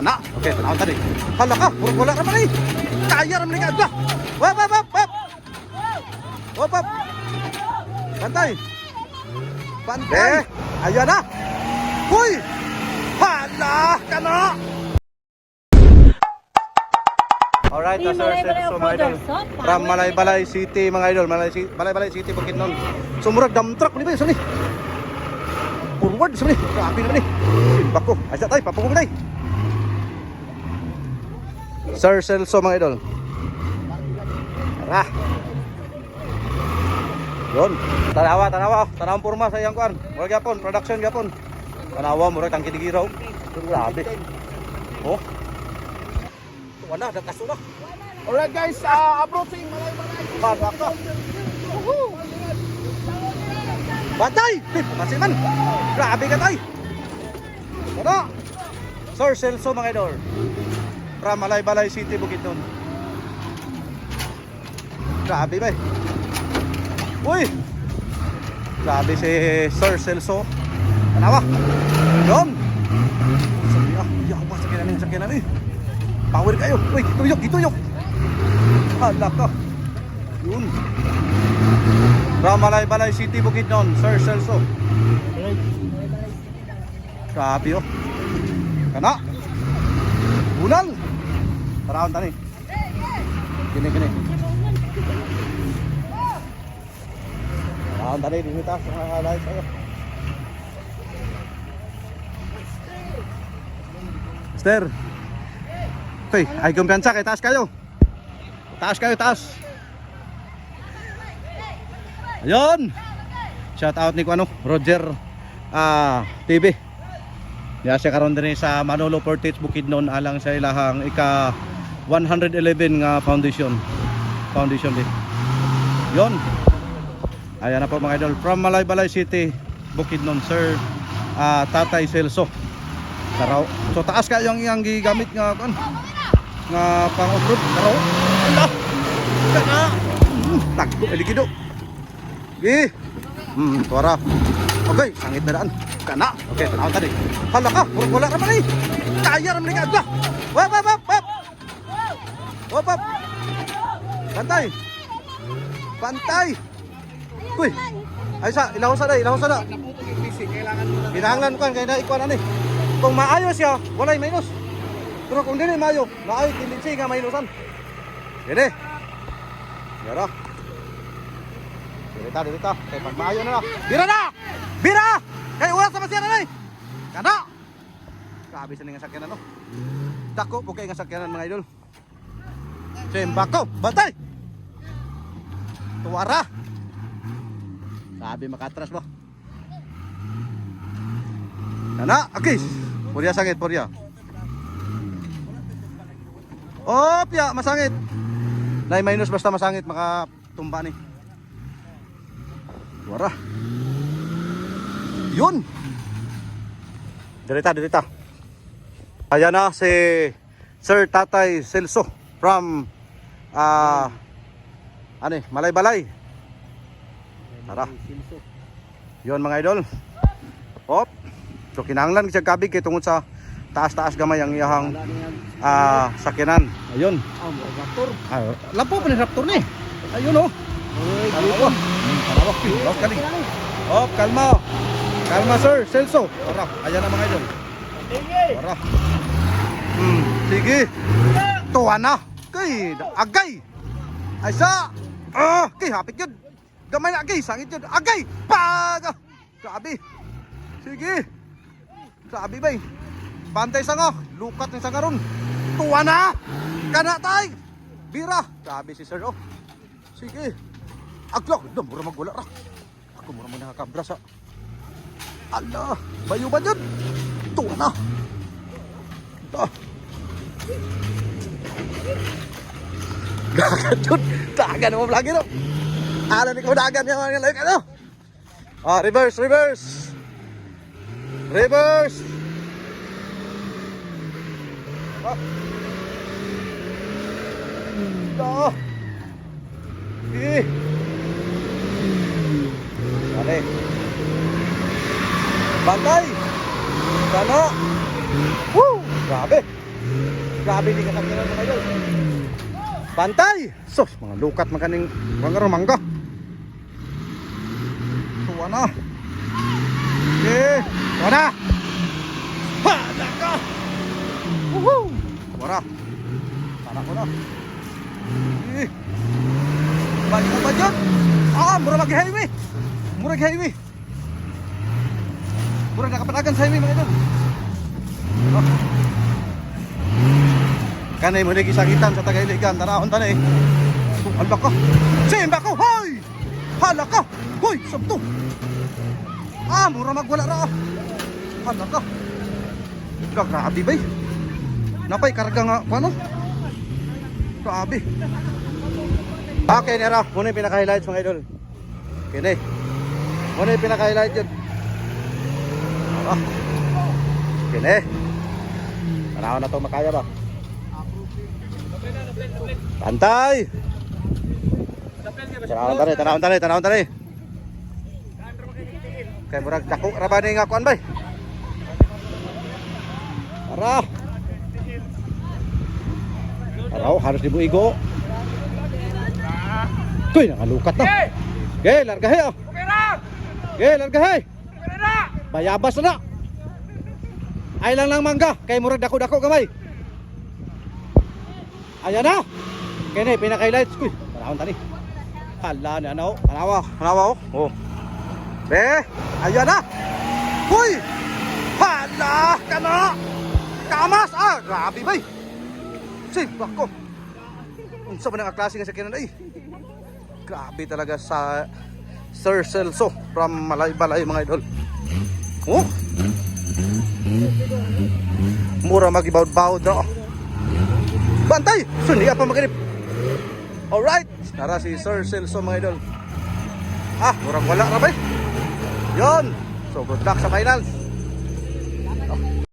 Na, okay, tanaw tadi. Hala ka, puro wala naman eh. Kaya naman ni Kadla. Wap, wap, wap, wap. Wap, wap. Ayan na. Uy! Hala ka na. Alright, sir, sir, Malay-Balay so of mga idol. From. Malay-Balay City, mga idol. Malay, Malay-Balay City, Bukidnon. Sumurag, dump truck. Ano ba yun? Ni? Forward, saan ni? Grabe naman ni. Bako, ayos na tayo. Sir Celso, mga idol. Tara. Yun. Tanawa, tanawa. Tanawang purma sa iyang kuan. Murag yapon, production yapon. Tanawa, murag tang kidigiraw. Yun, grabe. Oh. Wala, dagkaso na. Alright guys, uh, approaching Malay Balay. Bagak ka. Batay! Kasi man. Grabe ka tay. Ano? Sir Celso mga idol. From Malay-Balay City, Bukidnon. Grabe ba eh. Uy! Grabe si Sir Celso. Tanawa. Yun! Sabi ah, hindi ako namin, sakyan namin. Power kayo. Uy, gituyok, gituyok. Hala ka. Yun. Ramalay Balay City Bukidnon, Sir Celso. Grabe oh. Kana. Bulan. Tarawan tani. Gini gini. Tarawan tani dito ta sa halay sayo. Mister. Hey, ay kumpiyansa kay taas kayo. Taas kayo, taas. Ayun. Shout out ni Kuano, Roger ah TV. Ya siya karon din sa Manolo Portage Bukidnon alang sa ilahang ika 111 nga foundation. Foundation din. Yon. Ayan na po mga idol from Malaybalay City, Bukidnon, Sir ah, Tatay Celso. Taraw. So taas kayo yung iyang gigamit nga kan nga pang off-road. Taraw. Ala. Kana. Hmm, Tagko elikido. Gi. Hmm, tuara. Okay, sangit na daan. Kana. Okay, tanaw tadi. Hala ka, wala naman eh. Kaya naman ni Kadla. Wap, wap, wap, wap. Wap, wap. Bantay. Bantay. Uy. Ay sa, ilaw sa na, ilaw sa na. Kailangan ko kaya na ikuan ani. Kung maayo siya, walay minus. Pero kung dili maayo, naay tendency nga minusan. Dili. Yara. Dirita, dirita. Kay pag maayo na. Bira na! Bira! Kay oras sa masyan na Kada! Grabe sa nga sakyanan no. Dako po kay nga sakyanan mga idol. Sembako, bantay! Tuwara! Sabi makatras ba? Nana, akis. Purya sakit, purya. Oh, pya, masangit. Nay minus basta masangit makatumba ni. Wara. Yun. Dirita, dirita. Ayan na si Sir Tatay Celso from ah ano eh, Malay-Balay. Tara. Yun mga idol. Hop. So kinahanglan siya kabig kay tungod sa taas-taas gamay ang iyahang ah sakyanan. Ayun. Ah, raptor. Ah, lampo pa ni Raptor ni. Ayun oh. Oy, Tarawa. Tarawa. Hop, kali. Hop, kalma. Kalma sir, Celso. Tara, ayan na mga idol. Tara. Hmm, sige. Tuwa na. Kay, agay. Ay sa. Ah, kay hapit yun. Gamay na agay, sangit yun. Agay. Pag. Grabe. Sige. Grabe ba eh. Bantay sanga. Lukat ng sanga ron. Tuwa na. Kana tay. Bira. Grabe si sir oh. Sige. Aglok. Dum, mura magwala ra. Ako mura mo nakakabra sa. Ala. Bayo ba dyan? Tuwa na. Ah. Dagan yun. Dagan mo no. Ano ni ko dagan yung mga like ano? Ah, reverse, reverse. Reverse. Ah. Ah. Eh. Ano? Bantay! Sana! Woo! Grabe! Grabe ni katakyan mga idol. Mga lukat maganing mga mangga. Tuwa na. Okay, tuwa na. Ha, naka. Woohoo! Tuwa na. Para ko na. Eh. Balik na ba dyan? Ah, mura mag-highway. Mura mag-highway. Mura nakapatagan sa highway mga idol. Ah. Kanay mo nigi sakitan sa Tagailigan, tanahon tanay. Hala ka. Simba ko, hoy! Hala ka. Hoy, sabto. Ah, mura magwala ra. Hala ka. Grabe bay. Napay karga nga, ano? Grabe. Okay, Nera. Muna yung pinaka-highlights mga idol. Kini. Muna yung pinaka-highlight yun. Ah. Kini. Tanawan na to makaya ba? Pantay! Tanawon tani, tanawon tani, tanawon tani. Kay murag dako ra ba ni nga kuan bay? Tara. Araw, harus dibuigo. Kuy, nakalukat na. Okay, largahe oh. Okay largahe. Bayabas na. Ay lang lang mangga, kay murag dako-dako gamay. Ayan na. Kini pinaka-highlights ko. Panahon tani. Hala na ano, tanawa, tanawa oh. Oh. Be, ayan na. Hoy! Hala ka na. Kamas ah, grabe bay. Sip ako. Unsa ba nang klase nga sa kinan ay? Grabe talaga sa Sir Celso from Malay-Balay mga idol. Oh. Mura magibawd-bawd na. oh. Bantay! Suni pa maganip. Alright. Tara si Sir Celso mga idol. Ah, murang wala na ba eh. Yun. So good luck sa finals.